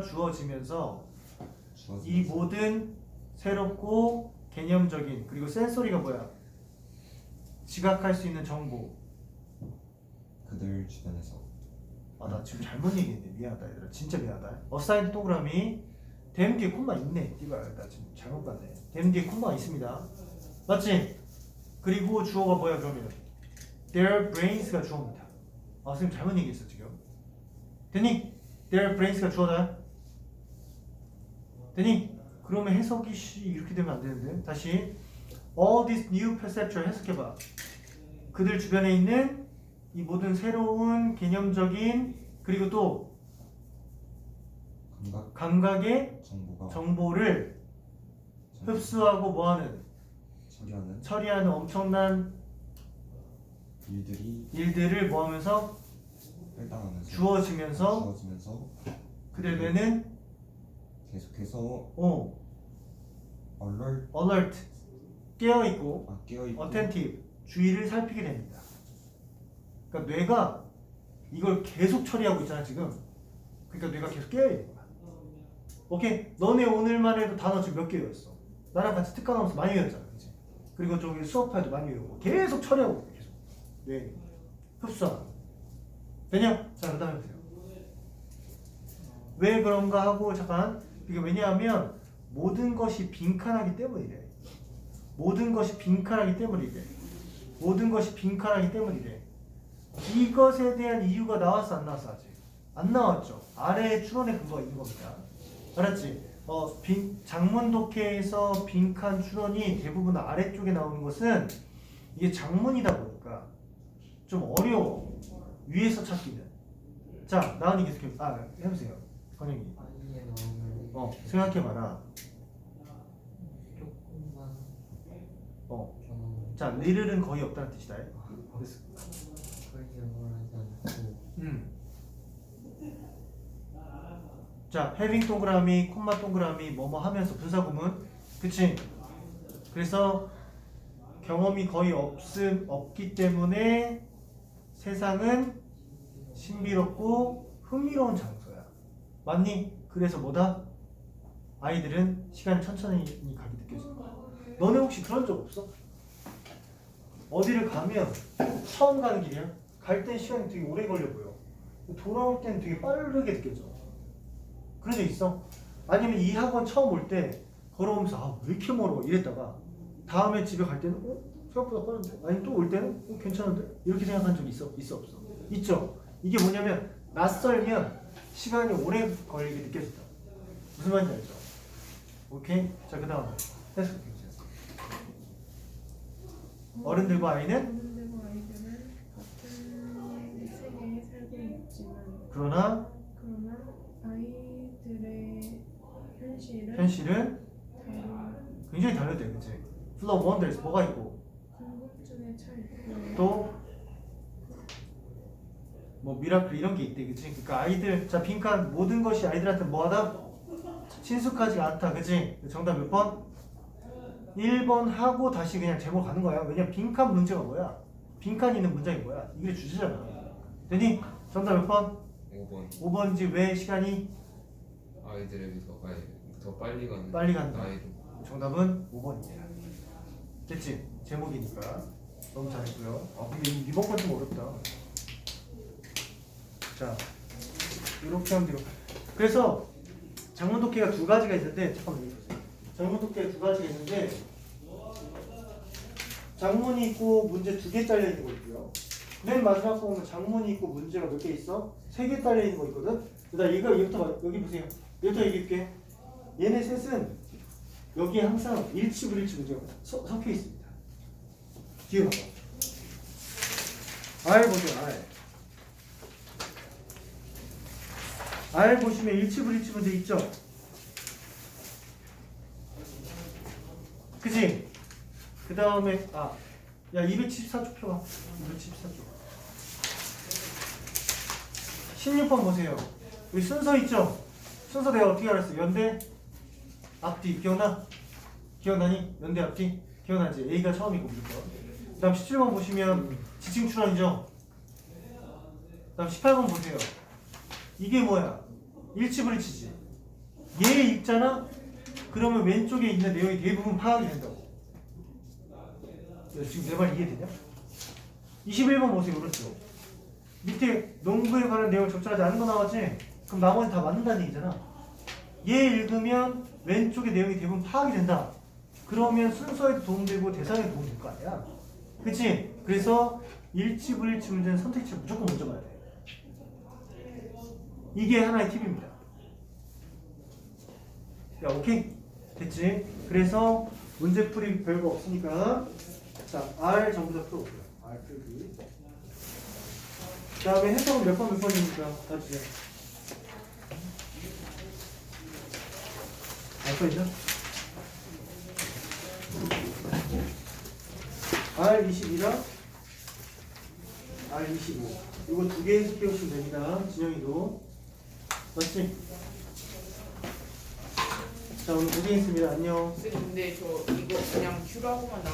주어지면서 이 모든 새롭고 개념적인 그리고 센소리가 뭐야? 지각할 수 있는 정보. 그들 주변에서 아 나 지금 잘못 얘기했네. 미안하다 얘들아. 진짜 미안하다. 어사인 동그라미 댐 뒤에 콤마 있네. 이발 나 지금 잘못 봤네. 댐 뒤에 콤마 있습니다. 맞지? 그리고 주어가 뭐야 그러면? Their brains가 주어입니다. 아 선생님 잘못 얘기했어 지금. 됐니? Their brains가 주어다. 됐니? 그러면 해석이 씨 이렇게 되면 안 되는데 다시 All these new perceptual 해석해봐. 그들 주변에 있는 이 모든 새로운 개념적인 그리고 또 감각 감각의 정보가 정보를 정- 흡수하고 뭐하는 처리하는 처리하는 엄청난 일들이 일들을 뭐하면서 해당하면서 주어지면서 주어지면서 그들 뇌는 계속해서 어 alert alert 깨어 있고 아, 깨어 있고 attentive 주의를 살피게 됩니다. 그러니까 뇌가 이걸 계속 처리하고 있잖아 지금. 그러니까 뇌가 계속 깨어 있는 거야. 오케이 너네 오늘만 해도 단어 지금 몇 개 외웠어? 나랑 같이 특강 하면서 많이 외웠잖아, 그치? 그리고 저기 수업할도 많이 외우고 계속 처리하고 있어, 계속 뇌 흡수하고 되냐? 자 그 다음에 보세요. 왜 그런가 하고 잠깐 이게 왜냐하면 모든 것이 빈칸하기 때문이래. 모든 것이 빈칸하기 때문이래. 모든 것이 빈칸하기 때문이래. 이것에 대한 이유가 나왔어 안 나왔어 아직? 안 나왔죠. 아래에 추론의 근거가 있는 겁니다. 알았지? 어, 빈, 장문 독해에서 빈칸 추론이 대부분 아래쪽에 나오는 것은 이게 장문이다 보니까 좀 어려워. 위에서 찾기는. 자, 나은이 계속해. 아, 해보세요. 나오면 어, 생각해봐라. 조금만 어, 자, 리를은 거의 없다는 뜻이다. 않고 음. 자, 해빙 동그라미, 콤마 동그라미, 뭐뭐 하면서 분사 구문, 그치? 그래서 경험이 거의 없음 없기 때문에 세상은 신비롭고 흥미로운 장소야. 맞니? 그래서 뭐다? 아이들은 시간이 천천히 가게 느껴진다. 너네 혹시 그런 적 없어? 어디를 가면 처음 가는 길이야? 갈 땐 시간이 되게 오래 걸려 보여. 돌아올 때는 되게 빠르게 느껴져. 그런 적 있어? 아니면 이 학원 처음 올 때 걸어오면서 아, 왜 이렇게 멀어? 이랬다가 다음에 집에 갈 때는 어? 생각보다 빠른데? 아니 또 올 때는 어, 괜찮은데? 이렇게 생각한 적 있어? 있어 없어? 있죠? 이게 뭐냐면 낯설면 시간이 오래 걸리게 느껴진다. 무슨 말인지 알죠? 오케이? 자, 그 다음에 해석. 어른들과 아이는 어른들과 아이들은 같은 세계에 살고 있지만 그러나 그러나 아이들의 현실은 현실은 다른 굉장히 다르대, 그치? Full of wonders 뭐가 있고 또 뭐 미라클 이런 게 있대, 그치? 그러니까 아이들 자 빈칸 모든 것이 아이들한테 뭐하다? 친숙하지 않다, 그치? 정답 몇 번? 1번 하고 다시 그냥 제목 가는 거야. 왜냐 빈칸 문제가 뭐야? 빈칸 있는 문장이 뭐야? 이게 주제잖아. 되니? 정답 몇 번? 5번 5번지 왜 시간이 아이들에게 더, 아니, 더 빨리 가는 빨리 간다. 나이로 정답은 5번입니다. 됐지? 제목이니까 너무 잘했고요. 아 근데 이- 이번 건 좀 어렵다. 자 이렇게 하면 돼요. 그래서 장문 독해가 두 가지가 있는데 잠깐만 여기 보세요. 장문 독해가 두 가지가 있는데 장문이 있고 문제 두개 딸려 있는 거 있고요. 맨 마지막 거 보면 장문이 있고 문제가 몇 개 있어? 세 개 딸려 있는 거 있거든. 그다음 이거 봐. 여기 보세요. 얘부터 얘기할게. 얘네 셋은 여기에 항상 일치불일치 문제가 서- 섞여 있습니다. 뒤에 봐봐. 알 보세요, 알. 알 보시면 일치불일치 문제 있죠? 그지? 그 다음에, 아, 야, 274쪽 펴봐. 274쪽. 16번 보세요. 여기 순서 있죠? 순서 내가 어떻게 알았어? 연대? 앞뒤 기억나? 기억나니? 연대 앞뒤? 기억나지? A가 처음이고 무조건 그 다음 17번 보시면 지칭 출원이죠? 그 다음 18번 보세요 이게 뭐야? 일치불일치지. 얘 읽잖아? 그러면 왼쪽에 있는 내용이 대부분 파악이 된다고. 야, 지금 내 말 이해되냐? 21번 보세요, 그렇죠? 밑에 농구에 관한 내용을 적절하지 않은 거 나왔지? 그럼 나머지 다 맞는다는 얘기잖아. 얘 읽으면 왼쪽의 내용이 대부분 파악이 된다. 그러면 순서에도 도움되고 대상에도 도움될 거 아니야? 그치? 그래서 일치 불일치 문제는 선택지를 무조건 먼저 봐야 돼. 이게 하나의 팁입니다. 야, 오케이? 됐지? 그래서 문제풀이 별거 없으니까 자, R 전부 다 풀어볼게요. R 풀기. 그 다음에 해석은 몇 번 몇 번입니까? 봐주세요. 알거 있나? R22랑 R25 이거 두 개 해석해 오시면 됩니다. 진영이도 맞지? 자 오늘 고생했습니다. 안녕. 근데 저 이거 그냥 큐라고만 나.